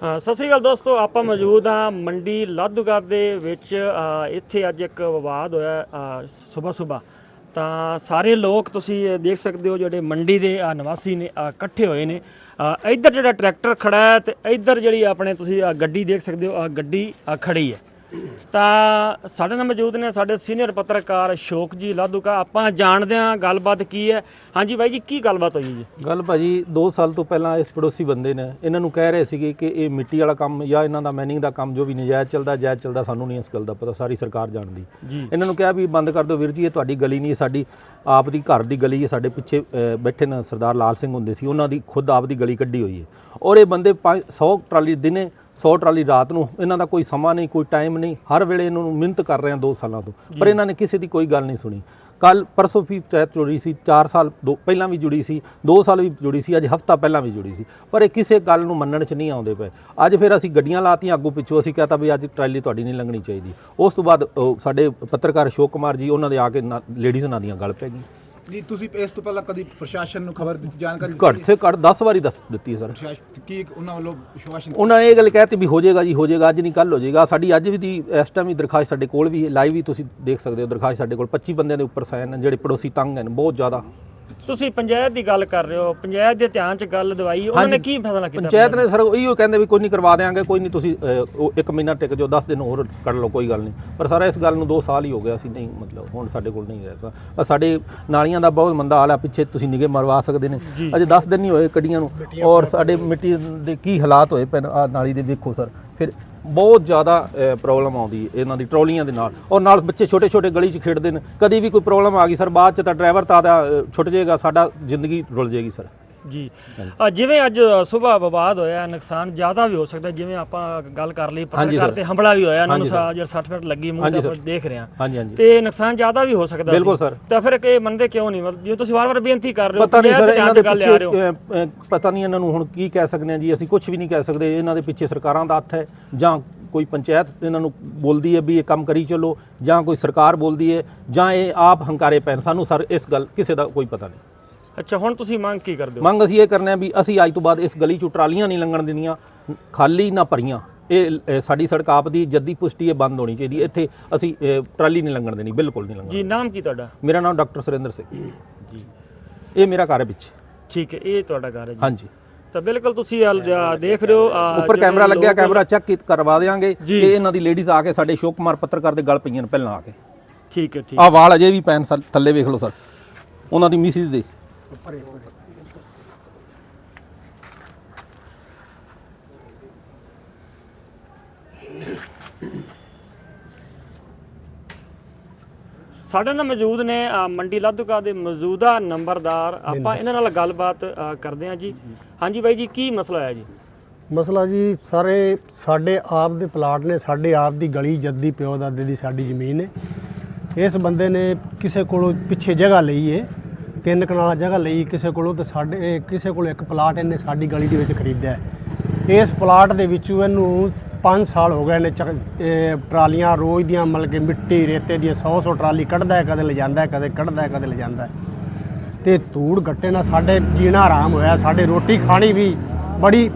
ਸਤਿ ਸ੍ਰੀ ਅਕਾਲ ਦੋਸਤੋ ਆਪਾਂ ਮੌਜੂਦ ਹਾਂ ਮੰਡੀ ਲਾਧੂਗੜ ਦੇ ਵਿੱਚ ਇੱਥੇ ਅੱਜ ਇੱਕ ਵਿਵਾਦ ਹੋਇਆ ਸਵੇਰ ਸਵੇਰ। ਤਾਂ ਸਾਰੇ ਲੋਕ ਤੁਸੀਂ ਦੇਖ ਸਕਦੇ ਹੋ ਜਿਹੜੇ ਮੰਡੀ ਦੇ ਅ, ਨਿਵਾਸੀ ਨੇ ਇਕੱਠੇ ਹੋਏ ਨੇ। ਇੱਧਰ ਜਿਹੜਾ ਟਰੈਕਟਰ ਖੜਾ ਹੈ ਤੇ ਇੱਧਰ ਜਿਹੜੀ ਆਪਣੇ ਤੁਸੀਂ ਗੱਡੀ ਦੇਖ ਸਕਦੇ ਹੋ ਅ, ਗੱਡੀ ਅ, ਖੜੀ ਹੈ। ਤਾਂ ਸਾਡੇ ਨਾਲ ਮੌਜੂਦ ਨੇ ਸਾਡੇ ਸੀਨੀਅਰ ਪੱਤਰਕਾਰ ਅਸ਼ੋਕ ਜੀ ਲਾਧੂਕਾ ਆਪਾਂ ਜਾਣਦੇ ਹਾਂ ਗੱਲਬਾਤ ਕੀ ਹੈ। ਹਾਂਜੀ ਬਾਈ ਜੀ ਕੀ ਗੱਲਬਾਤ ਹੋਈ ਜੀ? ਗੱਲ ਭਾਜੀ 2 ਸਾਲ ਤੋਂ ਪਹਿਲਾਂ ਇਸ ਪੜੋਸੀ ਬੰਦੇ ਨੇ ਇਹਨਾਂ ਨੂੰ ਕਹਿ ਰਹੇ ਸੀਗੇ ਕਿ ਇਹ ਮਿੱਟੀ ਵਾਲਾ ਕੰਮ ਜਾਂ ਇਹਨਾਂ ਦਾ ਮੈਨਿੰਗ ਦਾ ਕੰਮ ਜੋ ਵੀ ਨਜਾਇਜ਼ ਚੱਲਦਾ ਜਾਇਜ਼ ਚੱਲਦਾ ਸਾਨੂੰ ਨਹੀਂ ਇਸ ਗੱਲ ਦਾ ਪਤਾ ਸਾਰੀ ਸਰਕਾਰ ਜਾਣਦੀ। ਇਹਨਾਂ ਨੂੰ ਕਿਹਾ ਵੀ ਬੰਦ ਕਰ ਦਿਓ ਵੀਰ ਜੀ ਇਹ ਤੁਹਾਡੀ ਗਲੀ ਨਹੀਂ ਸਾਡੀ ਆਪ ਦੀ ਘਰ ਦੀ ਗਲੀ ਹੈ ਸਾਡੇ ਪਿੱਛੇ ਬੈਠੇ ਨੇ ਸਰਦਾਰ ਲਾਲ ਸਿੰਘ ਹੁੰਦੇ ਸੀ ਉਹਨਾਂ ਦੀ ਖੁਦ ਆਪ ਦੀ ਗਲੀ ਕੱਢੀ ਹੋਈ ਹੈ। ਔਰ ਇਹ ਬੰਦੇ 100 ਟਰਾਲੀ ਦਿਨੇ 100 ਟਰਾਲੀ ਰਾਤ ਨੂੰ ਇਹਨਾਂ ਦਾ ਕੋਈ ਸਮਾਂ ਨਹੀਂ ਕੋਈ ਟਾਈਮ ਨਹੀਂ ਹਰ ਵੇਲੇ ਇਹਨਾਂ ਨੂੰ ਮਿਹਨਤ ਕਰ ਰਹੇ ਆ 2 ਸਾਲਾਂ ਤੋਂ। ਪਰ ਇਹਨਾਂ ਨੇ ਕਿਸੇ ਦੀ ਕੋਈ ਗੱਲ ਨਹੀਂ ਸੁਣੀ। ਕੱਲ ਪਰਸੋਂ ਵੀ ਚੈਤ ਜੁੜੀ ਸੀ 4 ਸਾਲ ਦੋ ਪਹਿਲਾਂ ਵੀ ਜੁੜੀ ਸੀ 2 ਸਾਲ ਵੀ ਜੁੜੀ ਸੀ ਅੱਜ ਹਫਤਾ ਪਹਿਲਾਂ ਵੀ ਜੁੜੀ ਸੀ। ਪਰ ਇਹ ਕਿਸੇ ਗੱਲ ਨੂੰ ਮੰਨਣ 'ਚ ਨਹੀਂ ਆਉਂਦੇ ਪਏ। ਅੱਜ ਫਿਰ ਅਸੀਂ ਗੱਡੀਆਂ ਲਾਤੀਆਂ ਅੱਗੋਂ ਪਿੱਛੋਂ ਅਸੀਂ ਕਹਤਾ ਵੀ ਅੱਜ ਟਰਾਲੀ ਤੁਹਾਡੀ ਨਹੀਂ ਲੰਘਣੀ ਚਾਹੀਦੀ। ਉਸ ਤੋਂ ਬਾਅਦ ਸਾਡੇ ਪੱਤਰਕਾਰ ਅਸ਼ੋਕ ਕੁਮਾਰ ਜੀ ਉਹਨਾਂ ਦੇ ਆ ਕੇ ਲੇਡੀਜ਼ ਨਾਲ ਦੀਆਂ ਗੱਲ ਪੈ ਗਈ। ਨਹੀਂ ਤੁਸੀਂ ਇਸ ਤੋਂ ਪਹਿਲਾਂ ਕਦੀ ਪ੍ਰਸ਼ਾਸਨ ਨੂੰ ਖਬਰ ਦਿੱਤੀ ਜਾਣਕਾਰੀ ਘੱਟ ਸੇ ਘੱਟ 10 ਵਾਰੀ ਦੱਸ ਦਿੱਤੀ ਹੈ ਸਰ। ਪ੍ਰਸ਼ਾਸਨ ਕੀ ਉਹਨਾਂ ਵੱਲੋਂ ਵਿਸ਼ਵਾਸ ਉਹਨਾਂ ਨੇ ਇਹ ਗੱਲ ਕਹਿਤੀ ਵੀ ਹੋ ਜਾਏਗਾ ਜੀ ਹੋ ਜਾਏਗਾ ਅੱਜ ਨਹੀਂ ਕੱਲ ਹੋ ਜਾਏਗਾ। ਸਾਡੀ ਅੱਜ ਵੀ ਦੀ ਇਸ ਟਾਈਮ ਵੀ ਦਰਖਾਸਤ ਸਾਡੇ ਕੋਲ ਵੀ ਲਾਈਵ ਵੀ ਤੁਸੀਂ ਦੇਖ ਸਕਦੇ ਹੋ ਦਰਖਾਸਤ ਸਾਡੇ ਕੋਲ 25 ਬੰਦਿਆਂ ਦੇ ਉੱਪਰ ਸਾਈਨ ਨੇ ਜਿਹੜੇ ਪੜੋਸੀ ਤੰਗ ਹਨ ਬਹੁਤ ਜ਼ਿਆਦਾ। ਤੁਸੀਂ ਪੰਚਾਇਤ ਦੀ ਗੱਲ ਕਰ ਰਹੇ ਹੋ ਪੰਚਾਇਤ ਦੇ ਧਿਆਨ 'ਚ ਗੱਲ ਦਵਾਈ ਉਹਨਾਂ ਨੇ ਕੀ ਫੈਸਲਾ ਕੀਤਾ ਪੰਚਾਇਤ ਨੇ ਸਰ ਇਹੋ ਕਹਿੰਦੇ ਵੀ ਕੋਈ ਨਹੀਂ ਕਰਵਾ ਦੇਾਂਗੇ ਕੋਈ ਨਹੀਂ ਤੁਸੀਂ ਇੱਕ ਮਹੀਨਾ ਟਿਕ ਜਾਓ 10 ਦਿਨ ਹੋਰ ਕੱਢ ਲਓ ਕੋਈ ਗੱਲ ਨਹੀਂ। ਪਰ ਸਾਰਾ ਇਸ ਗੱਲ ਨੂੰ 2 ਸਾਲ ਹੀ ਹੋ ਗਿਆ ਸੀ ਨਹੀਂ ਮਤਲਬ ਹੁਣ ਸਾਡੇ ਕੋਲ ਨਹੀਂ ਰਹਿ ਸਾਡੇ ਨਾਲੀਆਂ ਦਾ ਬਹੁਤ ਮੰਦਾ ਹਾਲ ਆ ਪਿੱਛੇ ਤੁਸੀਂ ਨਿਗੇ ਮਰਵਾ ਸਕਦੇ ਨੇ। ਅਜੇ 10 ਦਿਨ ਨਹੀਂ ਹੋਏ ਕੱਢੀਆਂ ਨੂੰ ਔਰ ਸਾਡੇ ਮਿੱਟੀ ਦੇ ਕੀ ਹਾਲਾਤ ਹੋਏ ਪੈਣ ਆ ਨਾਲੀ ਦੇ ਦੇਖੋ ਸਰ। ਫਿਰ ਬਹੁਤ ਜ਼ਿਆਦਾ ਪ੍ਰੋਬਲਮ ਆਉਂਦੀ ਹੈ ਇਹਨਾਂ ਦੀ ਟਰੋਲੀਆਂ ਦੇ ਨਾਲ। ਔਰ ਨਾਲ ਬੱਚੇ ਛੋਟੇ ਛੋਟੇ ਗਲੀ 'ਚ ਖੇਡਦੇ ਨੇ। ਕਦੀ ਵੀ ਕੋਈ ਪ੍ਰੋਬਲਮ ਆ ਗਈ, ਸਰ, ਬਾਅਦ 'ਚ ਤਾਂ ਡਰਾਈਵਰ ਤਾਂ ਛੁੱਟ ਜਾਏਗਾ, ਸਾਡਾ ਜ਼ਿੰਦਗੀ ਰੁਲ ਜਾਏਗੀ, ਸਰ। ਜੀ। ਅ, ਜਿਵੇਂ ਅੱਜ ਸਵੇਰ ਵਿਵਾਦ ਹੋਇਆ ਨੁਕਸਾਨ ਜ਼ਿਆਦਾ ਵੀ ਹੋ ਸਕਦਾ ਜਿਵੇਂ ਆਪਾਂ ਗੱਲ ਕਰ ਲਈ ਪੱਤਰਕਾਰ ਤੇ ਹਮਲਾ ਵੀ ਹੋਇਆ ਉਹਨਾਂ ਨੂੰ ਜਿਹੜਾ 60 ਮਿੰਟ ਲੱਗੀ ਮੂੰਹ ਤੇ ਆਪਾਂ ਦੇਖ ਰਹੇ ਹਾਂ। ਹਾਂਜੀ ਹਾਂਜੀ। ਤੇ ਨੁਕਸਾਨ ਜ਼ਿਆਦਾ ਵੀ ਹੋ ਸਕਦਾ ਬਿਲਕੁਲ ਸੀ। ਸਰ। ਤਾਂ ਫਿਰ ਕਿ ਮੰਨਦੇ ਕਿਉਂ ਨਹੀਂ? ਮਤਲਬ ਜੇ ਤੁਸੀਂ ਵਾਰ-ਵਾਰ ਬੇਨਤੀ ਕਰ ਰਹੇ ਹੋ ਪਤਾ ਨਹੀਂ ਸਰ ਇਹਨਾਂ ਦੇ ਪਿੱਛੇ ਅਹ, ਅਹ, ਪਤਾ ਨਹੀਂ ਇਹਨਾਂ ਨੂੰ ਹੁਣ ਕੀ ਕਹਿ ਸਕਦੇ ਆ ਜੀ। ਅਸੀਂ ਕੁਝ ਵੀ ਨਹੀਂ ਕਹਿ ਸਕਦੇ। ਇਹਨਾਂ ਦੇ ਪਿੱਛੇ ਸਰਕਾਰਾਂ ਦਾ ਹੱਥ ਹੈ ਜਾਂ ਕੋਈ ਪੰਚਾਇਤ ਇਹਨਾਂ ਨੂੰ ਬੋਲਦੀ ਹੈ ਵੀ ਇਹ ਕੰਮ ਕਰੀ ਚੱਲੋ ਜਾਂ ਕੋਈ ਸਰਕਾਰ ਬੋਲਦੀ ਹੈ ਜਾਂ ਇਹ ਆਪ ਹੰਕਾਰੇ ਪੈਣ। ਸਾਨੂੰ ਸਰ ਇਸ ਗੱਲ ਕਿਸੇ ਦਾ ਕੋਈ ਪਤਾ ਨਹੀਂ। ਅੱਛਾ ਹੁਣ ਤੁਸੀਂ ਮੰਗ ਕੀ ਕਰਦੇ ਹੋ? ਮੰਗ ਅਸੀਂ ਇਹ ਕਰਨੇ ਆ ਵੀ ਅਸੀਂ ਅੱਜ ਤੋਂ ਬਾਅਦ ਇਸ ਗਲੀ ਚੋਂ ਟਰਾਲੀਆਂ ਨਹੀਂ ਲੰਘਣ ਦੇਣੀਆਂ ਖਾਲੀ ਨਾ ਭਰੀਆਂ। ਇਹ ਸਾਡੀ ਸੜਕ ਆਪ ਦੀ ਜੱਦੀ ਪੁਸ਼ਟੀ ਇਹ ਬੰਦ ਹੋਣੀ ਚਾਹੀਦੀ ਹੈ। ਇੱਥੇ ਅਸੀਂ ਟਰਾਲੀ ਨਹੀਂ ਲੰਘਣ ਦੇਣੀ ਬਿਲਕੁਲ ਨਹੀਂ ਲੰਘਣ ਜੀ ਨਾਮ ਕੀ ਤੁਹਾਡਾ? ਮੇਰਾ ਨਾਮ ਡਾਕਟਰ ਸੁਰਿੰਦਰ ਸਿੰਘ। ਜੀ। ਇਹ ਮੇਰਾ ਘਰ ਹੈ ਪਿੱਛੇ। ਠੀਕ ਹੈ ਇਹ ਤੁਹਾਡਾ ਘਰ ਹੈ ਜੀ। ਹਾਂਜੀ। ਤਾਂ ਬਿਲਕੁਲ ਤੁਸੀਂ ਹਾਲ ਜਾ- ਦੇਖ ਰਹੇ ਹੋ ਉੱਪਰ ਜਿਹੜੇ ਕੈਮਰਾ ਲੱਗਿਆ ਲੋਕ- ਕੈਮਰਾ ਚੈੱਕ ਕਰਵਾ ਦੇਵਾਂਗੇ ਜੀ। ਤੇ ਇਹਨਾਂ ਦੀ ਲੇਡੀਜ਼ ਆ ਕੇ ਸਾਡੇ ਅਸ਼ੋਕ ਕੁਮਾਰ ਪੱਤਰਕਾਰ ਦੇ ਗਲ ਪਈਆਂ ਨੇ ਪਹਿਲਾਂ ਆ ਕੇ। ਠੀਕ ਹੈ ਠੀਕ ਆਹ ਵਾਲ ਅਜੇ ਵੀ ਪੈਨ ਸਰ ਥੱਲੇ ਵੇਖ ਲਓ ਸਰ। ਉਹਨਾਂ ਦੀ ਮਿਸਿਸ ਦੇ। ਸਾਡੇ ਨਾਲ ਮੌਜੂਦ ਨੇ ਅ, ਮੰਡੀ ਲਾਧੂਕਾ ਦੇ ਮੌਜੂਦਾ ਨੰਬਰਦਾਰ। ਆਪਾਂ ਇਹਨਾਂ ਨਾਲ ਗੱਲਬਾਤ ਅ, ਕਰਦੇ ਹਾਂ ਜੀ। ਹਾਂਜੀ ਬਾਈ ਜੀ ਕੀ ਮਸਲਾ ਹੈ ਜੀ? ਮਸਲਾ ਜੀ ਸਾਰੇ ਸਾਡੇ ਆਪ ਦੇ ਪਲਾਟ ਨੇ ਸਾਡੇ ਆਪ ਦੀ ਗਲੀ ਜੱਦੀ ਪਿਓ ਦਾਦੇ ਦੀ ਸਾਡੀ ਜ਼ਮੀਨ ਹੈ ਇਸ ਬੰਦੇ ਨੇ ਕਿਸੇ ਕੋਲੋਂ ਪਿੱਛੇ ਜਗ੍ਹਾ ਲਈ ਏ। ਤਿੰਨ ਕਨਾਲਾ ਜਗ੍ਹਾ ਲਈ ਕਿਸੇ ਕੋਲੋਂ ਤੇ ਸਾਡੇ, ਇਹ ਕਿਸੇ ਕੋਲ ਇੱਕ ਪਲਾਟ ਇਹਨੇ ਸਾਡੀ ਗਲੀ ਦੇ ਵਿੱਚ ਖਰੀਦਿਆ ਇਸ ਪਲਾਟ ਦੇ ਵਿੱਚੋਂ ਇਹਨੂੰ 5 ਸਾਲ ਹੋ ਗਏ ਨੇ ਚੱਕ- ਟਰਾਲੀਆਂ ਰੋਜ਼ ਦੀਆਂ ਮਤਲਬ ਕਿ ਮਿੱਟੀ, ਰੇਤੇ ਦੀਆਂ 100 100 ਟਰਾਲੀ ਕੱਢਦਾ ਹੈ, ਕਦੇ ਲਿਜਾਂਦਾ ਹੈ, ਕਦੇ ਕੱਢਦਾ ਹੈ, ਕਦੇ ਲਿਜਾਂਦਾ ਹੈ। ਤੇ ਧੂੜ ਗੱਟੇ ਨਾਲ ਸਾਡੇ ਜੀਣਾ ਆਰਾਮ ਹੋਇਆ, ਸਾਡੇ ਰੋਟੀ ਖਾਣੀ ਵੀ ਬੜੀ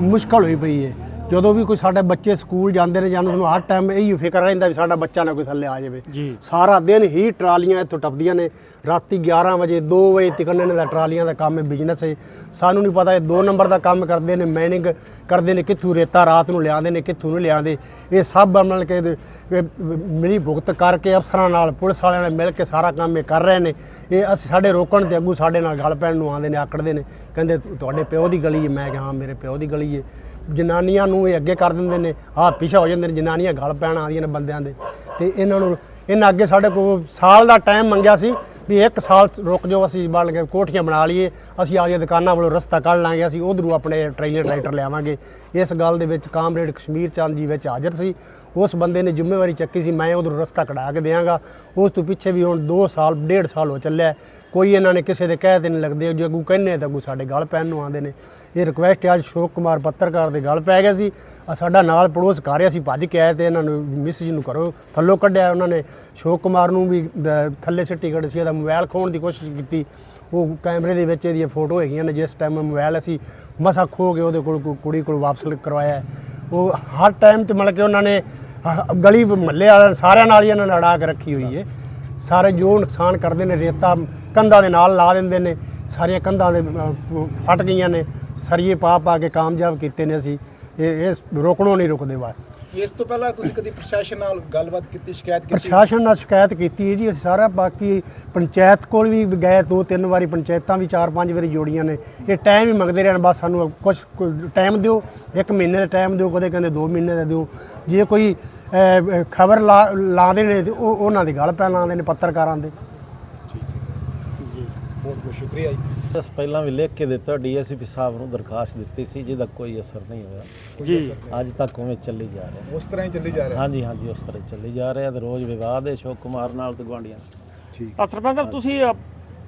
ਮੁਸ਼ਕਲ ਹੋਈ ਪਈ ਹੈ। ਜਦੋਂ ਵੀ ਕੋਈ ਸਾਡੇ ਬੱਚੇ ਸਕੂਲ ਜਾਂਦੇ ਨੇ ਜਾਂ ਸਾਨੂੰ ਹਰ ਟਾਈਮ ਇਹੀ ਫਿਕਰ ਰਹਿੰਦਾ ਵੀ ਸਾਡਾ ਬੱਚਾ ਨਾ ਕੋਈ ਥੱਲੇ ਆ ਜਾਵੇ। ਜੀ। ਸਾਰਾ ਦਿਨ ਹੀ ਟਰਾਲੀਆਂ ਇੱਥੋਂ ਟੱਪਦੀਆਂ ਨੇ। ਰਾਤੀ 11 ਵਜੇ 2 ਵਜੇ ਤੱਕ ਇਹਨਾਂ ਦਾ ਟਰਾਲੀਆਂ ਦਾ ਕੰਮ ਹੈ ਬਿਜ਼ਨਸ ਹੈ। ਸਾਨੂੰ ਨਹੀਂ ਪਤਾ ਇਹ 2 ਨੰਬਰ ਦਾ ਕੰਮ ਕਰਦੇ ਨੇ ਮੈਨਿੰਗ ਕਰਦੇ ਨੇ ਕਿੱਥੋਂ ਰੇਤਾ ਰਾਤ ਨੂੰ ਲਿਆਉਂਦੇ ਨੇ ਕਿੱਥੋਂ ਨਹੀਂ ਲਿਆਉਂਦੇ। ਇਹ ਸਭ ਮਿਲ ਕੇ ਮਿਲੀ ਭੁਗਤ ਕਰਕੇ ਅਫਸਰਾਂ ਨਾਲ ਪੁਲਿਸ ਵਾਲਿਆਂ ਨਾਲ ਮਿਲ ਕੇ ਸਾਰਾ ਕੰਮ ਇਹ ਕਰ ਰਹੇ ਨੇ। ਇਹ ਅਸੀਂ ਸਾਡੇ ਰੋਕਣ ਤੇ ਅੱਗੂ ਸਾਡੇ ਨਾਲ ਗੱਲ ਪੈਣ ਨੂੰ ਆਉਂਦੇ ਨੇ ਆਕੜਦੇ ਨੇ। ਕਹਿੰਦੇ ਤੁਹਾਡੇ ਪਿਓ ਦੀ ਗਲੀ ਹੈ। ਮੈਂ ਕਿਹਾ ਹਾਂ ਮੇਰੇ ਪਿਓ ਦੀ ਗਲੀ ਹੈ। ਜਨਾਨੀਆਂ ਨੂੰ ਇਹ ਅੱਗੇ ਕਰ ਦਿੰਦੇ ਨੇ, ਆਹ ਪਿਛਾ ਹੋ ਜਾਂਦੇ ਨੇ, ਜਨਾਨੀਆਂ ਗਲ ਪੈਣ ਆਉਂਦੀਆਂ ਨੇ ਬੰਦਿਆਂ ਦੇ। ਤੇ ਇਹਨਾਂ ਨੂੰ, ਇਹਨਾਂ ਅੱਗੇ ਸਾਡੇ ਕੋਲ ਸਾਲ ਦਾ ਟਾਈਮ ਮੰਗਿਆ ਸੀ ਵੀ ਇੱਕ ਸਾਲ ਰੁਕ ਜਾਓ, ਅਸੀਂ ਬਣ ਕੇ ਕੋਠੀਆਂ ਬਣਾ ਲਈਏ, ਅਸੀਂ ਆਪਦੀਆਂ ਦੁਕਾਨਾਂ ਵੱਲੋਂ ਰਸਤਾ ਕੱਢ ਲਾਂਗੇ, ਅਸੀਂ ਉਧਰੋਂ ਆਪਣੇ ਟ੍ਰੇਲਰ ਟਰੈਕਟਰ ਲਿਆਵਾਂਗੇ। ਇਸ ਗੱਲ ਦੇ ਵਿੱਚ ਕਾਮਰੇਡ ਕਸ਼ਮੀਰ ਚੰਦ ਜੀ ਵਿੱਚ ਹਾਜ਼ਰ ਸੀ। ਉਸ ਬੰਦੇ ਨੇ ਜ਼ਿੰਮੇਵਾਰੀ ਚੱਕੀ ਸੀ, ਮੈਂ ਉਧਰੋਂ ਰਸਤਾ ਕਢਾ ਕੇ ਦਿਆਂਗਾ। ਉਸ ਤੋਂ ਪਿੱਛੇ ਵੀ ਹੁਣ 2 ਸਾਲ 1.5 ਸਾਲ ਹੋ ਚੱਲਿਆ ਕੋਈ ਇਹਨਾਂ ਨੇ ਕਿਸੇ ਦੇ ਕਹਿ ਤੇ ਨਹੀਂ ਲੱਗਦੇ। ਜੇ ਅੱਗੂ ਕਹਿੰਨੇ ਤਾਂ ਅੱਗੂ ਸਾਡੇ ਗੱਲ ਪੈਣ ਨੂੰ ਆਉਂਦੇ ਨੇ। ਇਹ ਰਿਕੁਐਸਟ ਅੱਜ ਸ਼ੋਕ ਕੁਮਾਰ ਪੱਤਰਕਾਰ ਦੇ ਗੱਲ ਪੈ ਗਿਆ ਸੀ। ਸਾਡਾ ਨਾਲ ਪੜੋਸ ਘਰ ਅਸੀਂ ਭੱਜ ਕੇ ਆਏ ਤੇ ਇਹਨਾਂ ਨੂੰ ਮਿਸ ਜੀ ਨੂੰ ਕਰੋ ਥੱਲੋਂ ਕੱਢਿਆ ਉਹਨਾਂ ਨੇ। ਸ਼ੋਕ ਕੁਮਾਰ ਨੂੰ ਵੀ ਥੱਲੇ ਸਿੱਟੀ ਕੱਢ ਸੀ, ਇਹਦਾ ਮੋਬਾਈਲ ਖੋਣ ਦੀ ਕੋਸ਼ਿਸ਼ ਕੀਤੀ। ਉਹ ਕੈਮਰੇ ਦੇ ਵਿੱਚ ਇਹਦੀਆਂ ਫੋਟੋ ਹੈਗੀਆਂ ਨੇ, ਜਿਸ ਟਾਈਮ ਮੋਬਾਈਲ ਅਸੀਂ ਮਸਾ ਖੋ ਕੇ ਉਹਦੇ ਕੋਲ ਕੁੜੀ ਕੋਲ ਵਾਪਸ ਕਰਵਾਇਆ ਉਹ ਹਰ ਟਾਈਮ ਤੇ ਮਤਲਬ ਕਿ ਉਹਨਾਂ ਨੇ ਹ- ਗਲੀ ਮਹੱਲੇ ਵਾਲਿਆਂ ਸਾਰਿਆਂ ਨਾਲ ਹੀ ਇਹਨਾਂ ਨੇ ਅੜਾ ਕੇ ਰੱਖੀ ਹੋਈ ਹੈ ਸਾਰੇ ਜੋ ਨੁਕਸਾਨ ਕਰਦੇ ਨੇ ਰੇਤਾ ਕੰਧਾਂ ਦੇ ਨਾਲ ਲਾ ਦਿੰਦੇ ਨੇ ਸਾਰੀਆਂ ਕੰਧਾਂ ਦੇ ਅ, ਫਟ ਗਈਆਂ ਨੇ ਸਰੀਏ ਪਾ ਪਾ ਕੇ ਕਾਮਯਾਬ ਕੀਤੇ ਨੇ ਅਸੀਂ। ਇਹ ਇਹ ਰੋਕਣੋਂ ਨਹੀਂ ਰੁਕਦੇ ਬਸ। ਇਸ ਤੋਂ ਪਹਿਲਾਂ ਤੁਸੀਂ ਕਦੀ ਪ੍ਰਸ਼ਾਸਨ ਨਾਲ ਗੱਲਬਾਤ ਕੀਤੀ ਸ਼ਿਕਾਇਤ ਕੀਤੀ? ਪ੍ਰਸ਼ਾਸਨ ਨਾਲ ਸ਼ਿਕਾਇਤ ਕੀਤੀ ਹੈ ਜੀ ਅਸੀਂ ਸਾਰਾ ਬਾਕੀ ਪੰਚਾਇਤ ਕੋਲ ਵੀ ਗਏ ਦੋ ਤਿੰਨ ਵਾਰੀ ਪੰਚਾਇਤਾਂ ਵੀ ਚਾਰ ਪੰਜ ਵਾਰੀ ਜੋੜੀਆਂ ਨੇ। ਇਹ ਟਾਈਮ ਹੀ ਮੰਗਦੇ ਰਹਿਣ ਬਸ ਸਾਨੂੰ ਕੁਝ ਟਾਈਮ ਦਿਓ ਇੱਕ ਮਹੀਨੇ ਦਾ ਟਾਈਮ ਦਿਓ ਕਦੇ ਕਹਿੰਦੇ 2 ਮਹੀਨੇ ਦਾ ਦਿਓ। ਜੇ ਕੋਈ ਖਬਰ ਲਾਉਂਦੇ ਨੇ ਤੇ ਉਹ ਉਹਨਾਂ ਦੀ ਗੱਲ ਪੈ ਲਾਉਂਦੇ ਨੇ ਪੱਤਰਕਾਰਾਂ ਦੇ। ਬਹੁਤ ਬਹੁਤ ਸ਼ੁਕਰੀਆ ਜੀ। ਬਸ ਪਹਿਲਾਂ ਵੀ ਲਿਖ ਕੇ ਦਿੱਤਾ ਡੀਐਸਪੀ ਸਾਹਿਬ ਨੂੰ ਦਰਖਾਸਤ ਦਿੱਤੀ ਸੀ ਜਿਹਦਾ ਕੋਈ ਅਸਰ ਨਹੀਂ ਹੋਇਆ। ਜੀ। ਅੱਜ ਤੱਕ ਉਵੇਂ ਚੱਲੀ ਜਾ ਰਿਹਾ। ਉਸ ਤਰ੍ਹਾਂ ਹੀ ਚੱਲੀ ਜਾ ਰਿਹਾ। ਹਾਂਜੀ ਹਾਂਜੀ ਉਸ ਤਰ੍ਹਾਂ ਹੀ ਚੱਲੀ ਜਾ ਰਿਹਾ ਤੇ ਰੋਜ਼ ਵਿਵਾਦ ਹੈ ਅਸ਼ੋਕ ਕੁਮਾਰ ਨਾਲ ਤੇ ਨਾਲ। ਠੀਕ। ਸਰਪੰਚ ਸਾਹਿਬ ਤੁਸੀਂ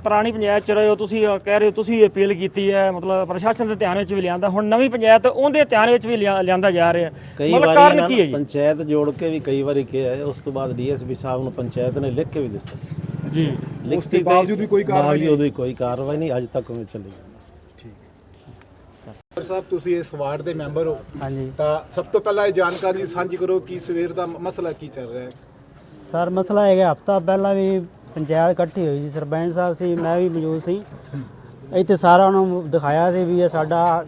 ਪੁਰਾਣੀ ਪੰਚਾਇਤ ਚ ਰਹੇ ਹੋ ਤੁਸੀਂ ਕਹਿ ਰਹੇ ਹੋ ਤੁਸੀਂ ਅਪੀਲ ਕੀਤੀ ਹੈ ਮਤਲਬ ਪ੍ਰਸ਼ਾਸਨ ਦੇ ਧਿਆਨ ਵਿੱਚ ਵੀ ਲਿਆਂਦਾ ਹੁਣ ਨਵੀਂ ਪੰਚਾਇਤ ਉਹਦੇ ਧਿਆਨ ਵਿੱਚ ਵੀ ਲਿਆ- ਲਿਆਂਦਾ ਜਾ ਰਿਹਾ। ਕਈ ਮਤਲਬ ਵਾਰੀ ਕਾਰਨ ਇਹਨਾਂ ਕੀ ਹੈ ਨੂੰ ਜੀ? ਪੰਚਾਇਤ ਜੋੜ ਕੇ ਵੀ ਕਈ ਵਾਰੀ ਕਿਹਾ ਹੈ ਉਸ ਤੋਂ ਬਾਅਦ ਡੀਐਸਪੀ ਸਾਹਿਬ ਨੂੰ ਪੰਚਾਇਤ ਨੇ ਲਿਖ ਕੇ ਵੀ ਦਿੱਤਾ ਸੀ। ਜੀ। ਲਿਖਤੀ ਤੇ ਬਾਵਜੂਦ ਵੀ ਕੋਈ ਕਾਰਵਾਈ ਬਾਵਜੂਦ ਵੀ ਕੋਈ ਕਾਰਵਾਈ ਨਹੀਂ ਅੱਜ ਤੱਕ ਉਵੇਂ ਚੱਲੀ ਜਾਂਦੀ। ਸਰ ਸਾਹਿਬ ਤੁਸੀਂ ਇਸ ਵਾਰਡ ਦੇ ਮੈਂਬਰ ਹੋ। ਹਾਂਜੀ। ਤਾਂ ਸਭ ਤੋਂ ਪਹਿਲਾਂ ਇਹ ਜਾਣਕਾਰੀ ਸਾਂਝੀ ਕਰੋ ਕਿ ਸਵੇਰ ਦਾ ਮਸਲਾ ਕੀ ਚੱਲ ਰਿਹਾ ਹੈ। ਸਰ ਮਸਲਾ ਹੈਗਾ ਹਫਤਾ ਪਹਿਲਾਂ ਵੀ ਪੰਚਾਇਤ ਇਕੱਠੀ ਹੋਈ ਸੀ ਸਰਪੰਚ ਸਾਹਿਬ ਸੀ ਮੈਂ ਵੀ ਮੌਜੂਦ ਸੀ। ਇੱਥੇ ਸਾਰਾ ਉਹਨਾਂ ਨੂੰ ਦਿਖਾਇਆ ਸੀ ਵੀ ਇਹ ਸਾਡਾ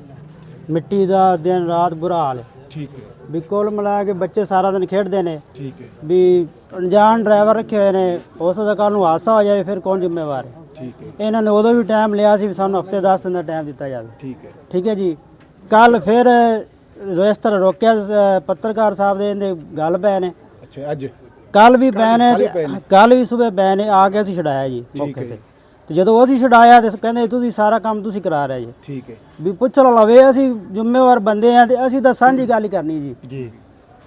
ਮਿੱਟੀ ਦਾ ਦਿਨ ਰਾਤ ਬੁਰਾ ਹਾਲ ਹੈ। ਠੀਕ ਹੈ। ਵੀ ਕੁੱਲ ਮਿਲਾ ਕੇ ਬੱਚੇ ਸਾਰਾ ਦਿਨ ਖੇਡਦੇ ਨੇ। ਠੀਕ ਹੈ। ਵੀ ਅਣਜਾਣ ਡਰਾਈਵਰ ਰੱਖੇ ਹੋਏ ਨੇ ਉਸ ਦਾ ਕੱਲ ਨੂੰ ਹਾਦਸਾ ਹੋ ਜਾਵੇ ਫਿਰ ਕੌਣ ਜ਼ਿੰਮੇਵਾਰ ਹੈ? ਠੀਕ ਹੈ। ਇਹਨਾਂ ਨੇ ਉਦੋਂ ਵੀ ਟਾਈਮ ਲਿਆ ਸੀ ਵੀ ਸਾਨੂੰ ਹਫ਼ਤੇ 10 ਦਿਨ ਦਾ ਟਾਈਮ ਦਿੱਤਾ ਜਾਵੇ। ਠੀਕ ਹੈ। ਠੀਕ ਹੈ ਜੀ। ਕੱਲ ਫਿਰ ਇਸ ਤਰ੍ਹਾਂ ਰੋਕਿਆ ਪੱਤਰਕਾਰ ਸਾਹਿਬ ਦੇ ਇਹਦੇ ਗੱਲ ਪਏ ਨੇ। ਅੱਛਾ ਅੱਜ? ਕੱਲ ਵੀ ਬੈਨ ਹੈ ਹੀ ਨੇ। ਕੱਲ ਵੀ ਸਵੇਰ ਬੈਨ ਹੈ ਆ ਕੇ ਅਸੀਂ ਛਡਾਇਆ ਜੀ ਮੌਕੇ ਤੇ। ਤੇ ਜਦੋਂ ਅਸੀਂ ਛਡਾਇਆ ਤੇ ਕਹਿੰਦੇ ਤੁਸੀਂ ਸਾਰਾ ਕੰਮ ਤੁਸੀਂ ਕਰਾ ਰਹੇ ਜੀ। ਠੀਕ ਹੈ। ਵੀ ਪੁੱਛ ਲਵੇ ਅਸੀਂ ਜ਼ਿੰਮੇਵਾਰ ਬੰਦੇ ਆ ਤੇ ਅਸੀਂ ਤਾਂ ਸਾਂਝੀ ਗੱਲ ਕਰਨੀ ਜੀ। ਜੀ।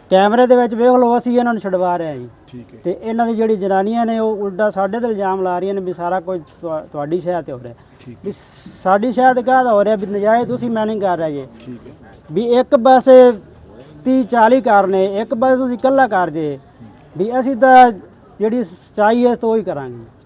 ਕੈਮਰੇ ਦੇ ਵਿੱਚ ਵੇਖ ਲਓ ਅਸੀਂ ਇਹਨਾਂ ਨੂੰ ਛਡਵਾ ਰਹੇ ਹਾਂ ਜੀ। ਠੀਕ ਹੈ। ਤੇ ਇਹਨਾਂ ਦੀ ਜਿਹੜੀ ਜਨਾਨੀਆਂ ਨੇ ਉਹ ਉਲਟਾ ਸਾਡੇ ਤੇ ਇਲਜ਼ਾਮ ਲਾ ਰਹੀਆਂ ਨੇ ਵੀ ਸਾਰਾ ਕੁਝ ਤੁਹਾ- ਤੁਹਾਡੀ ਸ਼ਹਿ ਤੇ ਹੋ ਰਿਹਾ। ਵੀ ਸਾਡੀ ਸ਼ਹਿ ਤੇ ਕਾਹਦਾ ਹੋ ਰਿਹਾ ਵੀ ਨਜਾਇਜ਼ ਤੁਸੀਂ ਮੈਨਿੰਗ ਕਰ ਰਹੇ ਜੇ। ਠੀਕ ਹੈ। ਵੀ ਇੱਕ ਪਾਸੇ 30 40 ਕਾਰ ਨੇ ਇੱਕ ਪਾਸੇ ਤੁਸੀਂ ਇਕੱਲਾ ਕਰ ਜੇ। ਵੀ ਅਸੀਂ ਤਾਂ ਜਿਹੜੀ ਸੱਚਾਈ ਹੈ ਤਾਂ ਹੀ ਕਰਾਂਗੇ।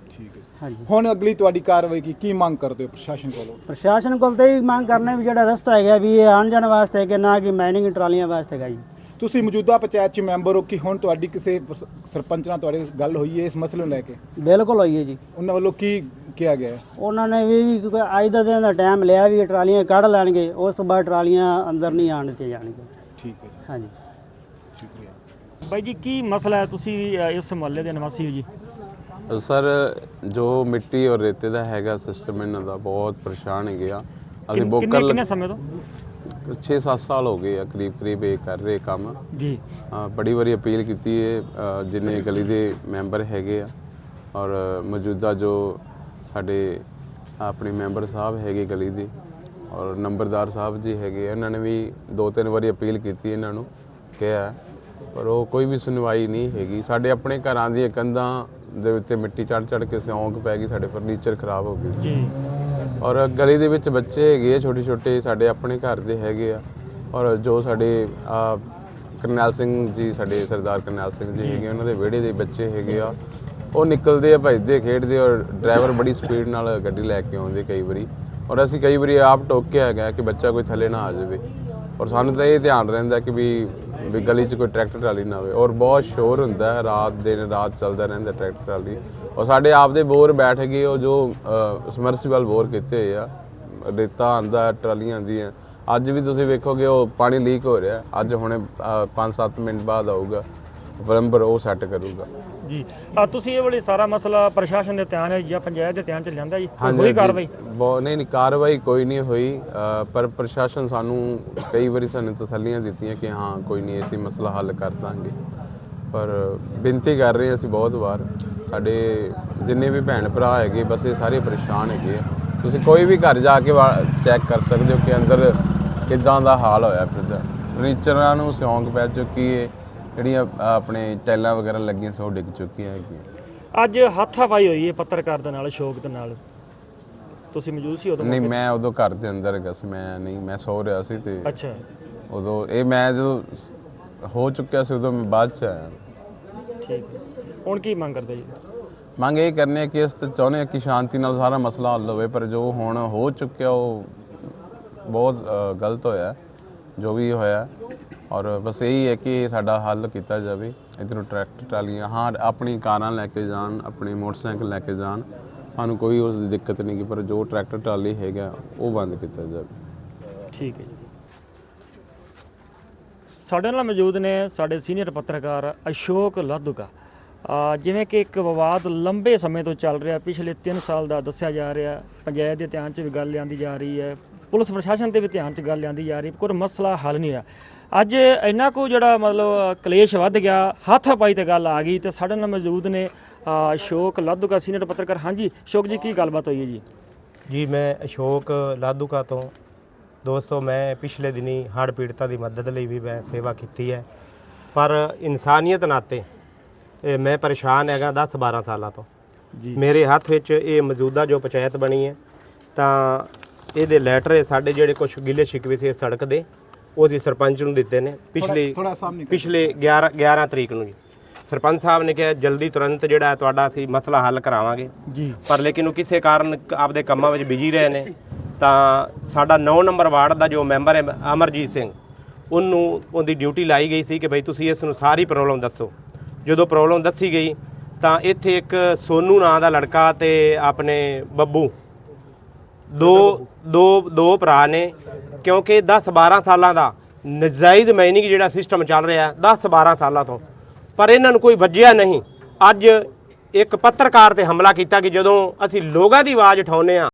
ਹੁਣ ਅਗਲੀ ਤੁਹਾਡੀ ਕਾਰਵਾਈ ਕੀ ਕੀ ਮੰਗ ਕਰਦੇ ਹੋ ਪ੍ਰਸ਼ਾਸਨ ਕੋਲੋਂ? ਪ੍ਰਸ਼ਾਸਨ ਕੋਲ ਤਾਂ ਇਹ ਮੰਗ ਕਰਨਾ ਵੀ ਜਿਹੜਾ ਰਸਤਾ ਹੈਗਾ ਵੀ ਇਹ ਆਉਣ ਜਾਣ ਵਾਸਤੇ ਹੈ ਕਿ ਨਾ ਕਿ ਮਾਈਨਿੰਗ ਟਰਾਲੀਆਂ ਵਾਸਤੇ ਹੈਗਾ ਜੀ। ਤੁਸੀਂ ਮੌਜੂਦਾ ਪੰਚਾਇਤ 'ਚ ਮੈਂਬਰ ਹੋ ਕਿ ਹੁਣ ਤੁਹਾਡੀ ਕਿਸੇ ਸ- ਸਰਪੰਚ ਨਾਲ ਤੁਹਾਡੀ ਗੱਲ ਹੋਈ ਹੈ ਇਸ ਮਸਲੇ ਨੂੰ ਲੈ ਕੇ? ਬਿਲਕੁਲ ਹੋਈ ਹੈ ਜੀ। ਉਹਨਾਂ ਵੱਲੋਂ ਕੀ ਕਿਹਾ ਗਿਆ ਹੈ? ਉਹਨਾਂ ਨੇ ਵੀ ਵੀ ਕਿਉਂਕਿ ਅੱਜ ਦਾ ਦਿਨ ਦਾ ਟਾਈਮ ਲਿਆ ਵੀ ਇਹ ਟਰਾਲੀਆਂ ਕੱਢ ਲੈਣਗੇ ਉਸ ਤੋਂ ਬਾਅਦ ਟਰਾਲੀਆਂ ਅੰਦਰ ਨਹੀਂ ਆਉਣ ਦਿੱਤੀਆਂ ਜਾਣਗੀਆਂ। ਠੀਕ ਹੈ ਜੀ। ਹਾਂਜੀ। ਸ਼ੁਕਰੀਆ ਬਾਈ ਜੀ ਕੀ ਮਸਲਾ ਹੈ ਤੁਸੀਂ ਅ, ਇਸ ਮੁਹੱਲੇ ਦੇ ਨਿਵਾਸੀ ਹੋ ਜੀ? ਸਰ ਜੋ ਮਿੱਟੀ ਔਰ ਰੇਤੇ ਦਾ ਹੈਗਾ ਸਿਸਟਮ ਇਹਨਾਂ ਦਾ ਬਹੁਤ ਪਰੇਸ਼ਾਨ ਹੈਗੇ ਆ। ਅਸੀਂ ਕਿੰਨੇ ਬੋਕਰ ਕਿੰਨੇ ਸਮੇਂ ਤੋਂ? 6-7 ਸਾਲ ਹੋ ਗਏ ਆ ਕਰੀਬ ਕਰੀਬ ਇਹ ਕਰ ਰਹੇ ਕੰਮ। ਜੀ। ਬੜੀ ਵਾਰੀ ਅਪੀਲ ਕੀਤੀ ਹੈ ਜਿੰਨੇ ਗਲੀ ਦੇ ਮੈਂਬਰ ਹੈਗੇ ਆ ਔਰ ਮੌਜੂਦਾ ਜੋ ਸਾਡੇ ਆਪਣੇ ਮੈਂਬਰ ਸਾਹਿਬ ਹੈਗੇ ਗਲੀ ਦੇ ਔਰ ਨੰਬਰਦਾਰ ਸਾਹਿਬ ਜੀ ਹੈਗੇ ਇਹਨਾਂ ਨੇ ਵੀ ਦੋ ਤਿੰਨ ਵਾਰੀ ਅਪੀਲ ਕੀਤੀ ਇਹਨਾਂ ਨੂੰ ਕਿਹਾ। ਪਰ ਉਹ ਕੋਈ ਵੀ ਸੁਣਵਾਈ ਨਹੀਂ ਹੈਗੀ। ਸਾਡੇ ਆਪਣੇ ਘਰਾਂ ਦੀਆਂ ਕੰਧਾਂ ਦੇ ਉੱਤੇ ਮਿੱਟੀ ਚੜ ਚੜ ਕੇ ਸਿਉਂਕ ਪੈ ਗਈ ਸਾਡੇ ਫਰਨੀਚਰ ਖਰਾਬ ਹੋ ਗਏ ਸੀ। ਜੀ। ਔਰ ਗਲੀ ਦੇ ਵਿੱਚ ਬੱਚੇ ਹੈਗੇ ਆ ਛੋਟੇ ਛੋਟੇ ਸਾਡੇ ਆਪਣੇ ਘਰ ਦੇ ਹੈਗੇ ਆ। ਔਰ ਜੋ ਸਾਡੇ ਆ ਕਰਨੈਲ ਸਿੰਘ ਜੀ ਸਾਡੇ ਸਰਦਾਰ ਕਰਨੈਲ ਸਿੰਘ ਜੀ ਹੈਗੇ ਉਹਨਾਂ ਦੇ ਵਿਹੜੇ ਦੇ ਬੱਚੇ ਹੈਗੇ ਆ। ਉਹ ਨਿਕਲਦੇ ਆ ਭੱਜਦੇ ਖੇਡਦੇ ਔਰ ਡਰਾਈਵਰ ਬੜੀ ਸਪੀਡ ਨਾਲ ਗੱਡੀ ਲੈ ਕੇ ਆਉਂਦੇ ਕਈ ਵਾਰੀ। ਔਰ ਅਸੀਂ ਕਈ ਵਾਰੀ ਆਪ ਟੋਕਿਆ ਹੈਗਾ ਕਿ ਬੱਚਾ ਕੋਈ ਥੱਲੇ ਨਾ ਆ ਜਾਵੇ। ਔਰ ਸਾਨੂੰ ਤਾਂ ਇਹ ਧਿਆਨ ਰਹਿੰਦਾ ਕਿ ਵੀ ਵੀ ਗਲੀ 'ਚ ਕੋਈ ਟਰੈਕਟਰ ਟਰਾਲੀ ਨਾ ਹੋਵੇ। ਔਰ ਬਹੁਤ ਸ਼ੋਰ ਹੁੰਦਾ ਹੈ, ਰਾਤ ਦਿਨ ਰਾਤ ਚੱਲਦਾ ਰਹਿੰਦਾ ਟਰੈਕਟਰ ਟਰਾਲੀ। ਔਰ ਸਾਡੇ ਆਪਦੇ ਬੋਰ ਬੈਠ ਗਏ, ਉਹ ਜੋ ਸਮਰਸੀਬਲ ਬੋਰ ਕੀਤੇ ਹੋਏ ਆ, ਰੇਤਾ ਆਂਦਾ ਟਰਾਲੀਆਂ ਆਉਂਦੀਆਂ। ਅੱਜ ਵੀ ਤੁਸੀਂ ਵੇਖੋਗੇ, ਉਹ ਪਾਣੀ ਲੀਕ ਹੋ ਰਿਹਾ। ਅੱਜ ਹੁਣੇ 5-7 ਮਿੰਟ ਬਾਅਦ ਆਊਗਾ। ਪਲੰਬਰ ਉਹ ਸੈੱਟ ਕਰੂਗਾ। ਜੀ। ਆ ਤੁਸੀਂ ਇਹ ਵਾਲੀ ਸਾਰਾ ਮਸਲਾ ਪ੍ਰਸ਼ਾਸਨ ਦੇ ਧਿਆਨ ਹੈ ਜਾਂ ਪੰਚਾਇਤ ਦੇ ਧਿਆਨ ਚ ਲਿਆਂਦਾ ਜੀ? ਕੋਈ। ਕਾਰਵਾਈ? ਬਹੁਤ ਨਹੀਂ ਨਹੀਂ ਕਾਰਵਾਈ ਕੋਈ ਨਹੀਂ ਹੋਈ। ਅ, ਪਰ ਪ੍ਰਸ਼ਾਸਨ ਸਾਨੂੰ ਕਈ ਵਾਰੀ ਸਾਨੂੰ ਤਸੱਲੀਆਂ ਦਿੱਤੀਆਂ ਕਿ ਹਾਂ ਕੋਈ ਨਹੀਂ ਅਸੀਂ ਮਸਲਾ ਹੱਲ ਕਰ ਦਾਂਗੇ। ਪਰ ਬੇਨਤੀ ਕਰ ਰਹੇ ਹਾਂ ਅਸੀਂ ਬਹੁਤ ਵਾਰ। ਸਾਡੇ ਜਿੰਨੇ ਵੀ ਭੈਣ ਭਰਾ ਹੈਗੇ ਬਸ ਇਹ ਸਾਰੇ ਪਰੇਸ਼ਾਨ ਹੈਗੇ ਆ। ਤੁਸੀਂ ਕੋਈ ਵੀ ਘਰ ਜਾ ਕੇ ਚੈੱਕ ਕਰ ਸਕਦੇ ਹੋ ਕਿ ਅੰਦਰ ਕਿਦਾਂ ਦਾ ਹਾਲ ਹੋਇਆ ਫਿਰਦਾ। ਫਰਨੀਚਰਾਂ ਨੂੰ ਸਿਉਂਕ ਪੈ ਚੁੱਕੀ ਹੈ ਜਿਹੜੀਆਂ ਆਪਣੇ ਟੈਲਾਂ ਵਗੈਰਾ ਲੱਗੀਆਂ ਸੀ ਡਿੱਗ ਚੁੱਕੀਆਂ ਹੈਗੀਆਂ। ਅੱਜ ਹੱਥਾਪਾਈ ਹੋਈ ਹੈ ਪੱਤਰਕਾਰ ਦੇ ਨਾਲ ਅਸ਼ੋਕ ਦੇ ਨਾਲ। ਤੁਸੀਂ ਮੌਜੂਦ ਸੀ ਉਦੋਂ? ਨਹੀਂ ਮੈਂ ਉਦੋਂ ਘਰ ਦੇ ਅੰਦਰ ਹੈਗਾ ਸੀ ਮੈਂ ਨਹੀਂ ਮੈਂ ਸੋ ਰਿਹਾ ਸੀ ਤੇ ਅੱਛਾ। ਉਦੋਂ ਇਹ ਮੈਂ ਜਦੋਂ ਹੋ ਚੁੱਕਿਆ ਸੀ ਉਦੋਂ ਮੈਂ ਬਾਅਦ ਚ ਆਇਆ। ਠੀਕ ਹੈ। ਹੁਣ ਕੀ ਮੰਗ ਕਰਦੇ ਜੀ? ਮੰਗ ਇਹ ਕਰਨੇ ਕਿ ਇਸ ਤੇ ਚਾਹੁੰਦੇ ਕਿ ਸ਼ਾਂਤੀ ਨਾਲ ਸਾਰਾ ਮਸਲਾ ਹੱਲ ਹੋਵੇ ਪਰ ਜੋ ਹੁਣ ਹੋ ਚੁੱਕਿਆ ਉਹ ਬਹੁਤ ਅ, ਗਲਤ ਹੋਇਆ ਜੋ ਵੀ ਹੋਇਆ। ਔਰ ਬਸ ਇਹੀ ਹੈ ਕਿ ਸਾਡਾ ਹੱਲ ਕੀਤਾ ਜਾਵੇ, ਇੱਧਰੋਂ ਟਰੈਕਟਰ, ਟਰਾਲੀਆਂ, ਹਾਂ, ਆਪਣੀ ਕਾਰਾਂ ਲੈ ਕੇ ਜਾਣ, ਆਪਣੇ ਮੋਟਰਸਾਈਕਲ ਲੈ ਕੇ ਜਾਣ, ਸਾਨੂੰ ਕੋਈ ਉਸ ਦੀ ਦਿੱਕਤ ਨਹੀਂ ਕਿ ਪਰ ਜੋ ਟਰੈਕਟਰ, ਟਰਾਲੀ ਹੈਗਾ, ਉਹ ਬੰਦ ਕੀਤਾ ਜਾਵੇ। ਠੀਕ ਹੈ ਜੀ। ਸਾਡੇ ਨਾਲ ਮੌਜੂਦ ਨੇ ਸਾਡੇ ਸੀਨੀਅਰ ਪੱਤਰਕਾਰ ਅਸ਼ੋਕ ਲਾਧੂਕਾ ਜਿਵੇਂ ਕਿ ਇੱਕ ਵਿਵਾਦ ਲੰਬੇ ਸਮੇਂ ਤੋਂ ਚੱਲ ਰਿਹਾ, ਪਿਛਲੇ 3 ਸਾਲ ਦਾ ਦੱਸਿਆ ਜਾ ਰਿਹਾ, ਪੰਚਾਇਤ ਦੇ ਧਿਆਨ 'ਚ ਵੀ ਗੱਲ ਲਿਆਂਦੀ ਜਾ ਰਹੀ ਹੈ, ਪੁਲਿਸ ਪ੍ਰਸ਼ਾਸਨ ਦੇ ਵੀ ਧਿਆਨ 'ਚ ਗੱਲ ਲਿਆਂਦੀ ਜਾ ਰਹੀ ਪਰ ਮਸਲਾ ਹੱਲ ਨਹੀਂ ਹੋਇਆ। ਅੱਜ ਇੰਨਾ ਕੋ ਜਿਹੜਾ ਮਤਲਬ ਕਲੇਸ਼ ਵੱਧ ਗਿਆ ਹੱਥਾਪਾਈ ਤੇ ਗੱਲ ਆ ਗਈ ਤੇ ਸਾਡੇ ਨਾਲ ਮੌਜੂਦ ਨੇ ਅਸ਼ੋਕ ਲਾਧੂਕਾ ਸੀਨੀਅਰ ਪੱਤਰਕਾਰ। ਹਾਂਜੀ ਅਸ਼ੋਕ ਜੀ ਕੀ ਗੱਲਬਾਤ ਹੋਈ ਹੈ ਜੀ? ਜੀ ਮੈਂ ਅਸ਼ੋਕ ਲਾਧੂਕਾ ਤੋਂ। ਦੋਸਤੋ ਮੈਂ ਪਿਛਲੇ ਦਿਨੀ ਹੜ੍ਹ ਪੀੜਤਾਂ ਦੀ ਮਦਦ ਲਈ ਵੀ ਮੈਂ ਸੇਵਾ ਕੀਤੀ ਹੈ। ਪਰ ਇਨਸਾਨੀਅਤ ਨਾਤੇ ਮੈਂ ਪਰੇਸ਼ਾਨ ਹੈਗਾ 10 12 ਸਾਲਾਂ ਤੋਂ। ਜੀ। ਮੇਰੇ ਹੱਥ ਵਿੱਚ ਇਹ ਮੌਜੂਦਾ ਜੋ ਪੰਚਾਇਤ ਬਣੀ ਹੈ ਤਾਂ ਇਹਦੇ ਲੈਟਰ ਸਾਡੇ ਜਿਹੜੇ ਕੁਝ ਗਿਲੇ ਸ਼ਿਕਵੇ ਸੀ ਸੜਕ ਦੇ। ਉਹ ਅਸੀਂ ਸਰਪੰਚ ਨੂੰ ਦਿੱਤੇ ਨੇ ਪਿਛਲੇ ਥੋੜਾ ਸਾਹਮਣੇ ਪਿਛਲੇ 11 11 ਤਰੀਕ ਨੂੰ ਜੀ। ਸਰਪੰਚ ਸਾਹਿਬ ਨੇ ਕਿਹਾ ਜਲਦੀ ਤੁਰੰਤ ਜਿਹੜਾ ਤੁਹਾਡਾ ਅਸੀਂ ਮਸਲਾ ਹੱਲ ਕਰਾਵਾਂਗੇ। ਜੀ। ਪਰ ਲੇਕਿਨ ਉਹ ਕਿਸੇ ਕਾਰਨ ਆਪਦੇ ਕੰਮਾਂ ਵਿੱਚ ਬਿਜ਼ੀ ਰਹੇ ਨੇ। ਤਾਂ ਸਾਡਾ 9 ਨੰਬਰ ਵਾਰਡ ਦਾ ਜੋ ਮੈਂਬਰ ਹੈ ਅਮਰਜੀਤ ਸਿੰਘ ਉਹਨੂੰ ਉਹਦੀ ਡਿਊਟੀ ਲਾਈ ਗਈ ਸੀ ਕਿ ਭਈ ਤੁਸੀਂ ਇਸ ਨੂੰ ਸਾਰੀ ਪ੍ਰੋਬਲਮ ਦੱਸੋ। ਜਦੋਂ ਪ੍ਰੋਬਲਮ ਦੱਸੀ ਗਈ ਤਾਂ ਇੱਥੇ ਇੱਕ ਸੋਨੂ ਨਾਂ ਦਾ ਲੜਕਾ ਤੇ ਆਪਣੇ ਬੱਬੂ ਦੋ ਦੋ ਦੋ ਭਰਾ ਨੇ, ਕਿਉਂਕਿ 10 12 ਸਾਲਾਂ ਦਾ ਨਜਾਇਜ਼ ਮਾਈਨਿੰਗ ਜਿਹੜਾ ਸਿਸਟਮ ਚੱਲ ਰਿਹਾ 10 12 ਸਾਲਾਂ ਤੋਂ। ਪਰ ਇਹਨਾਂ ਨੂੰ ਕੋਈ ਵੱਜਿਆ ਨਹੀਂ। ਅੱਜ ਇੱਕ ਪੱਤਰਕਾਰ ਤੇ ਹਮਲਾ ਕੀਤਾ ਕਿ ਜਦੋਂ ਅਸੀਂ ਲੋਕਾਂ ਦੀ ਆਵਾਜ਼ ਉਠਾਉਂਦੇ ਆ